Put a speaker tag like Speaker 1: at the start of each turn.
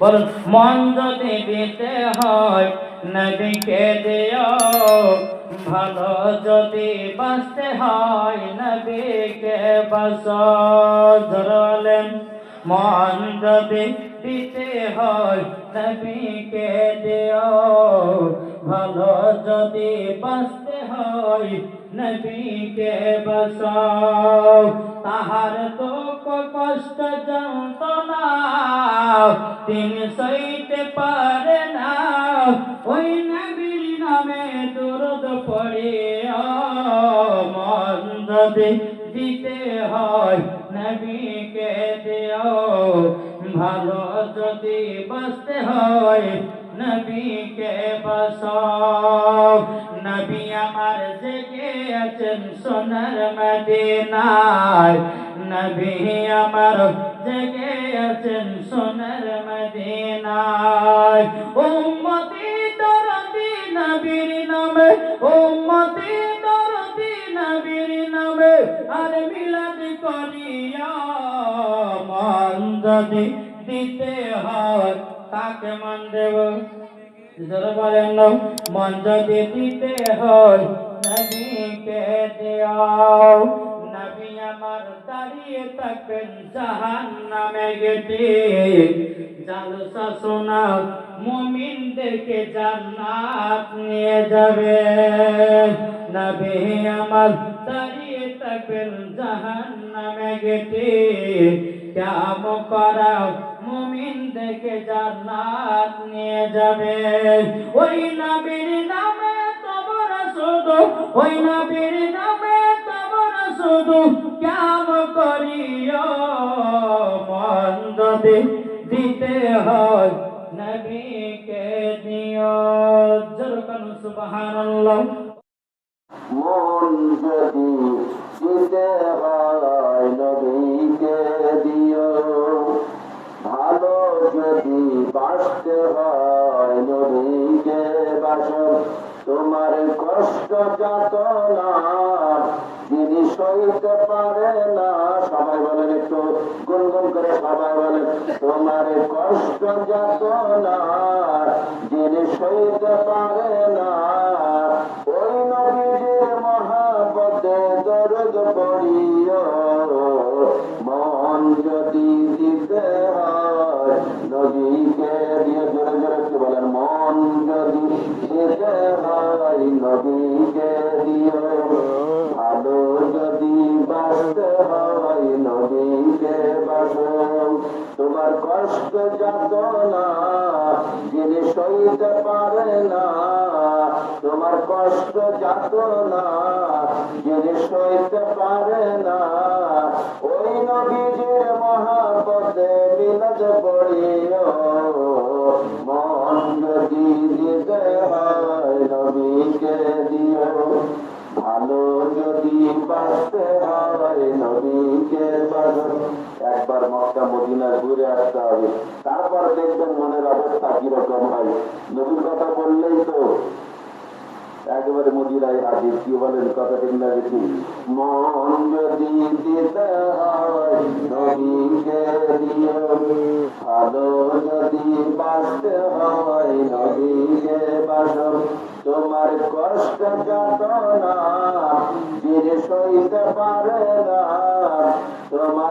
Speaker 1: বলুন মন যদি দিতে হয়, নবীকে দিও। ভালো যদি বাঁচতে হয়, নবীকে বাস ধরলেন মন যদি দিতে হয়, নবীকে দিও। ভালো যদি বাঁচতে হয়, নবীকে বসাও তাহার দুঃখ কষ্ট যন্ত্রণা তিনি সইতে পারে না। ওই নবীর নামে দুরুদ পড়ে মন দিতে হয়, নবীকে দিও। ভালো যদি বাঁচতে হয়, নবীকে বসাও নবী আমার জেগে আছেন সোনার মদিনায়। নবী আমার জেগে আছেন সোনার মদিনায় উম্মতি দরদি নবীর নামে আর মিলাদ করিয়া মান যদি দিতে হয় তাকে মান দেব? বলেন না, মন যদি দিতে হয় নবীকে দেও। নবী আমার দাঁড়িয়ে থাকবেন জাহান নামে গেটে। জালসা শোনা মুমিনদেরকে জান্নাত নিয়ে যাবে। নবী আমার দাঁড়িয়ে থাকবেন জাহান নামে গেটে। কাম করা মুমিন দেখে জান্নাত নিয়ে যাবে। ওই নবীর নামে তোমরা শুধু ওই নবীর নামে তোমরা শুধু কাম করিও মন যদি দিতে হয় নবীকে দিও জরকান সুবহানাল্লাহ
Speaker 2: মন যদি দিতে হয় নবীকে দিও ভালো যদি বাঁচতে হয় নবীকে বাসো তোমার কষ্ট যাত না যিনি সইতে পারে না, সবাই বলেন একটু গুনগুন করে সবাই বলেন, তোমার কষ্ট যাত না যিনি সইতে পারে না হয় নবীকে দিও ভালো যদি বাঁচতে হয় নবীকে বাসো তোমার কষ্ট যাত না, যিনি সইতে পারে না। তোমার কষ্ট যাত না, যিনি সইতে পারে না। ওই নবীজির বাঁচতে হয় নবীকে বাঁচো একবার মক্কা, মদিনা ঘুরে আসতে হবে। তারপর দেখবেন মনের অবস্থা কীরকম হয়। নবীর কথা বললেই তো একেবারে মদিরায় হাজির। কি বলেন কথা ঠিক না বেশি মন যদি দিতে হয় নবীকে দিও। ভালো যদি বাঁচতে হয় নবীকে তোমার কষ্ট যাত না যিনি সইতে পারে না। তোমার